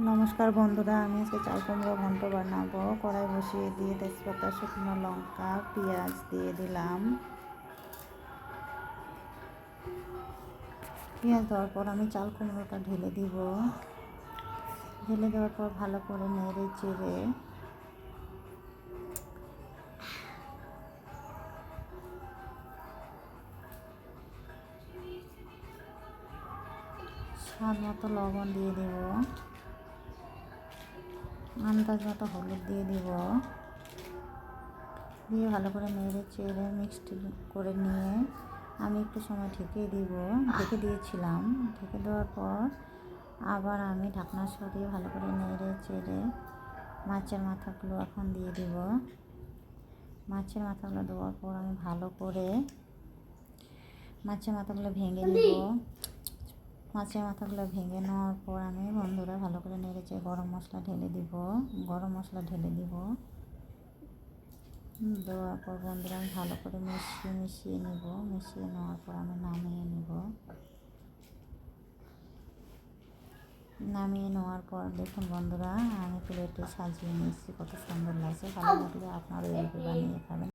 নমস্কার বন্ধুরা, আমি আজকে চাল কুমড়ো ঘন্ট বানাবো। কড়াই বসিয়ে দিয়ে তেজপাতা, শুকনো লঙ্কা, পেঁয়াজ দিয়ে দিলাম। পেঁয়াজ দেওয়ার পর আমি চাল কুমড়োটা ঢেলে দিব। ঢেলে দেওয়ার পর ভালো করে নেড়ে চেড়ে স্বাদ মতো লবণ দিয়ে দেব। আন্দাজ মতো হলুদ দিয়ে দিব। দিয়ে ভালো করে নেড়ে চেড়ে মিক্সড করে নিয়ে আমি একটু সময় ঢেকে দিব। ঢেকে দিয়েছিলাম। ঢেকে দেওয়ার পর আবার আমি ঢাকনা সরিয়ে ভালো করে নেড়ে চেড়ে মাছের মাথাগুলো এখন দিয়ে দিব। মাছের মাথাগুলো দেওয়ার পর আমি ভালো করে মাছের মাথাগুলো ভেঙে নেব মাছের মাথাগুলো ভেঙে নেওয়ার পর আমি বন্ধুরা ভালো করে নেড়েছে গরম মশলা ঢেলে দিব। গরম মশলা ঢেলে দিব। দেওয়ার পর বন্ধুরা আমি ভালো করে মিশিয়ে মিশিয়ে নেব। মিশিয়ে নেওয়ার পর আমি নামিয়ে নেব। নামিয়ে নেওয়ার পর দেখুন বন্ধুরা, আমি প্লেটে সাজিয়ে নিয়েছি। কত সুন্দর লাগছে। ভালো লাগলে আপনারা বানিয়ে খাবেন।